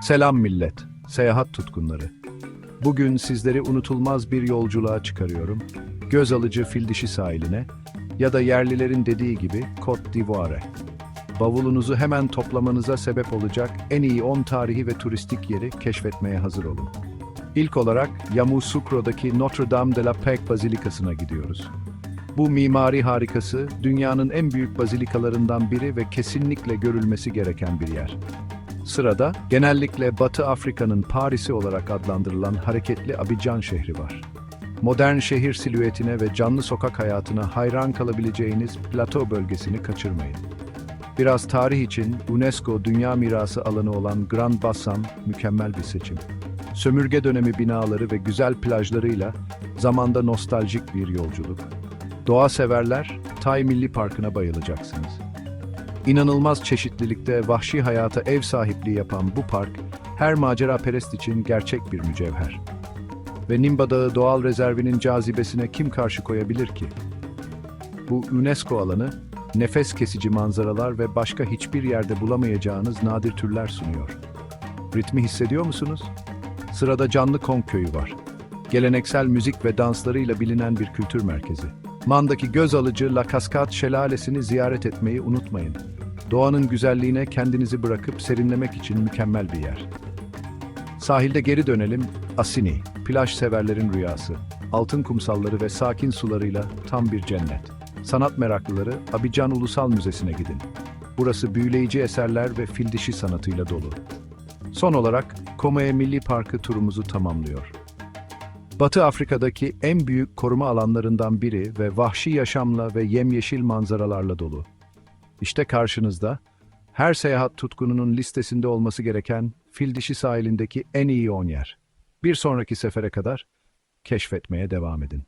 Selam millet, seyahat tutkunları. Bugün sizleri unutulmaz bir yolculuğa çıkarıyorum. Göz alıcı Fildişi sahiline ya da yerlilerin dediği gibi Côte d'Ivoire. Bavulunuzu hemen toplamanıza sebep olacak en iyi 10 tarihi ve turistik yeri keşfetmeye hazır olun. İlk olarak Yamoussoukro'daki Notre Dame de la Paix Bazilikası'na gidiyoruz. Bu mimari harikası dünyanın en büyük bazilikalarından biri ve kesinlikle görülmesi gereken bir yer. Sırada genellikle Batı Afrika'nın Paris'i olarak adlandırılan hareketli Abidjan şehri var. Modern şehir silüetine ve canlı sokak hayatına hayran kalabileceğiniz plato bölgesini kaçırmayın. Biraz tarih için UNESCO Dünya Mirası alanı olan Grand Bassam mükemmel bir seçim. Sömürge dönemi binaları ve güzel plajlarıyla zamanda nostaljik bir yolculuk. Doğa severler, Tay Milli Parkı'na bayılacaksınız. İnanılmaz çeşitlilikte vahşi hayata ev sahipliği yapan bu park, her macera perest için gerçek bir mücevher. Ve Nimba Dağı Doğal Rezervi'nin cazibesine kim karşı koyabilir ki? Bu UNESCO alanı, nefes kesici manzaralar ve başka hiçbir yerde bulamayacağınız nadir türler sunuyor. Ritmi hissediyor musunuz? Sırada Canlı Kong Köyü var. Geleneksel müzik ve danslarıyla bilinen bir kültür merkezi. Man'daki göz alıcı La Cascade şelalesini ziyaret etmeyi unutmayın. Doğanın güzelliğine kendinizi bırakıp serinlemek için mükemmel bir yer. Sahilde geri dönelim. Asini, plaj severlerin rüyası. Altın kumsalları ve sakin sularıyla tam bir cennet. Sanat meraklıları Abidjan Ulusal Müzesi'ne gidin. Burası büyüleyici eserler ve fil dişi sanatıyla dolu. Son olarak Komoye Milli Parkı turumuzu tamamlıyor. Batı Afrika'daki en büyük koruma alanlarından biri ve vahşi yaşamla ve yemyeşil manzaralarla dolu. İşte karşınızda her seyahat tutkununun listesinde olması gereken Fildişi sahilindeki en iyi 10 yer. Bir sonraki sefere kadar keşfetmeye devam edin.